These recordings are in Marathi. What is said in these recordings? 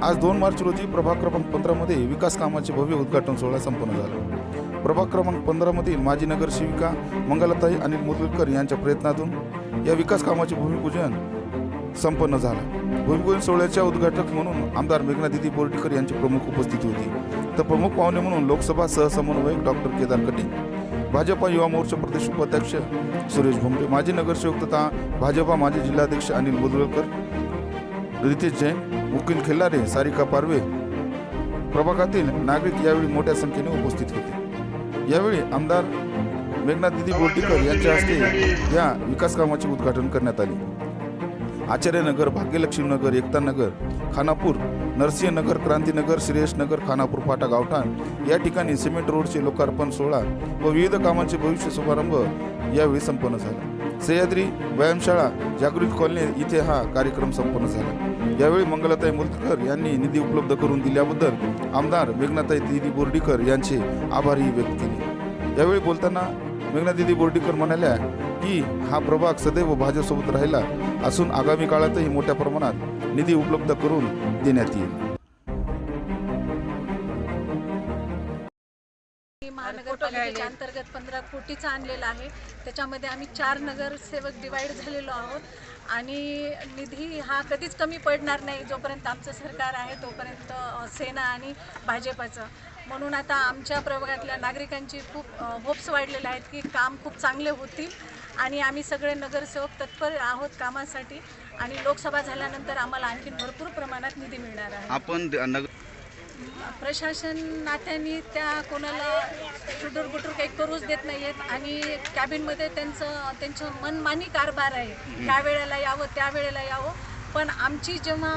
आज दोन मार्च रोजी प्रभाग क्रमांक पंधरामध्ये विकास कामाचे भव्य उद्घाटन सोहळा संपन्न झाला. प्रभाग क्रमांक पंधरामधील माजी नगरसेविका मंगलाताई अनिल मुदगलकर यांच्या प्रयत्नातून या विकास कामाचे भूमिपूजन संपन्न झालं. भूमिपूजन सोहळ्याच्या उद्घाटक म्हणून आमदार मेघनादिदी बोर्डीकर यांची प्रमुख उपस्थिती होती. तर प्रमुख पाहुणे म्हणून लोकसभा सहसमन्वयक डॉक्टर केदार कटी भाजपा युवा मोर्चा प्रदेश उपाध्यक्ष सुरेश भोंगडे माजी नगरसेवक तथा भाजपा माजी जिल्हाध्यक्ष अनिल मुदगलकर रितेश जैन मुकील खिल्लारे सारिका पारवे प्रभागातील नागरिक यावेळी मोठ्या संख्येने उपस्थित होते. यावेळी आमदार मेघनाथ दिदी बोर्डीकर यांच्या हस्ते या विकास कामाचे उद्घाटन करण्यात आले. आचार्यनगर भाग्यलक्ष्मी नगर एकता नगर खानापूर नरसिंहनगर क्रांतीनगर श्रेयसनगर खानापूर फाटा गावठाण या ठिकाणी सिमेंट रोडचे लोकार्पण सोहळा व विविध कामांचे भविष्य शुभारंभ यावेळी संपन्न झाला. सह्याद्री व्यायामशाळा जागृत कॉलनी इथे हा कार्यक्रम संपन्न झाला. यावेळी मंगलाताई मुर्तकर यांनी निधी उपलब्ध करून दिल्याबद्दल आमदार मेघनाताई दिदी बोर्डीकर यांचे आभारही व्यक्त केले. यावेळी बोलताना मेघनादिदी बोर्डीकर म्हणाल्या की हा प्रभाग सदैव भाजपसोबत राहिला असून आगामी काळातही मोठ्या प्रमाणात निधी उपलब्ध करून देण्यात येईल. महानगरपालिकेच्या अंतर्गत पंधरा कोटीचा आणलेला आहे. त्याच्यामध्ये आम्ही चार नगरसेवक डिवाईड झालेलो आहोत. आणि निधी हा कधीच कमी पडणार नाही जोपर्यंत आमचं सरकार आहे तोपर्यंत सेना आणि भाजपाचं. म्हणून आता आमच्या प्रभागातल्या नागरिकांची खूप होप्स वाढलेले आहेत की काम खूप चांगले होतील. आणि आम्ही सगळे नगरसेवक तत्पर आहोत कामासाठी. आणि लोकसभा झाल्यानंतर आम्हाला आणखीन भरपूर प्रमाणात निधी मिळणार आहे. आपण प्रशासन नात्याने त्या कोणाला टुडूर बुटूर काही करूच देत नाहीयेत आणि कॅबिनमध्ये त्यांचं त्यांचं मनमानी कारभार आहे. त्या वेळेला यावं त्या वेळेला यावं. पण आमची जेव्हा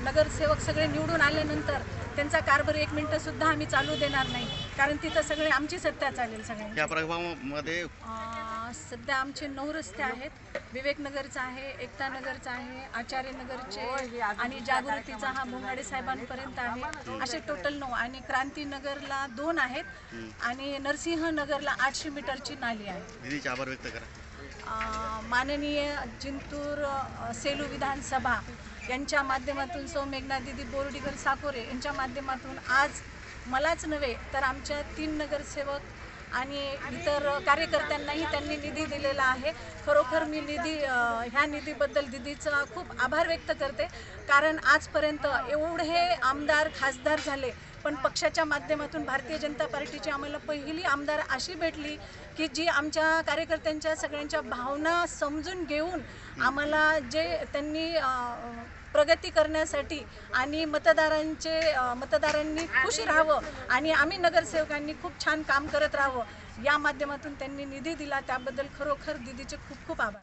नगरसेवक सगळे निवडून आल्यानंतर त्यांचा कारभार एक मिनटं सुद्धा आम्ही चालू देणार नाही. कारण तिथं सगळे आमची सत्ता चालेल सगळ्यांची. या प्रभागामध्ये अं, सध्या आमचे नऊ रस्ते आहेत. विवेकनगरचा आहे एकता नगरचा आहे आचार्यनगरचे आणि जागृतीचा हा बोंगाडे साहेबांपर्यंत आहे. असे टोटल नऊ आणि क्रांतीनगरला दोन आहेत आणि नरसिंहनगरला आठशे मीटरची नाली आहे. दिदीचे आभार व्यक्त करा. अं, माननीय जिंतूर अं, सेलू विधानसभा यांच्या माध्यमातून सौ मेघना दिदी बोर्डीकर साकोरे यांच्या माध्यमातून आज मलाच नव्हे तर आमच्या तीन नगरसेवक आणि इतर कार्यकर्त्यांनाही त्यांनी निधी दिलेला आहे. खरोखर मी निधी ह्या निधीबद्दल दिदीचा खूप आभार व्यक्त करते. कारण आजपर्यंत एवढे आमदार खासदार झाले पण पक्षाच्या माध्यमातून भारतीय जनता पार्टीची आम्हाला पहिली आमदार अशी भेटली की जी आमच्या कार्यकर्त्यांच्या सगळ्यांच्या भावना समजून घेऊन आम्हाला जे त्यांनी प्रगती करण्यासाठी आणि मतदारांचे मतदारांनी खुश राहावं आणि आम्ही नगरसेवकांनी खूप छान काम करत राहावं. या माध्यमातून त्यांनी निधी दिला. त्याबद्दल खरोखर दिदीचे खूप खूप आभार.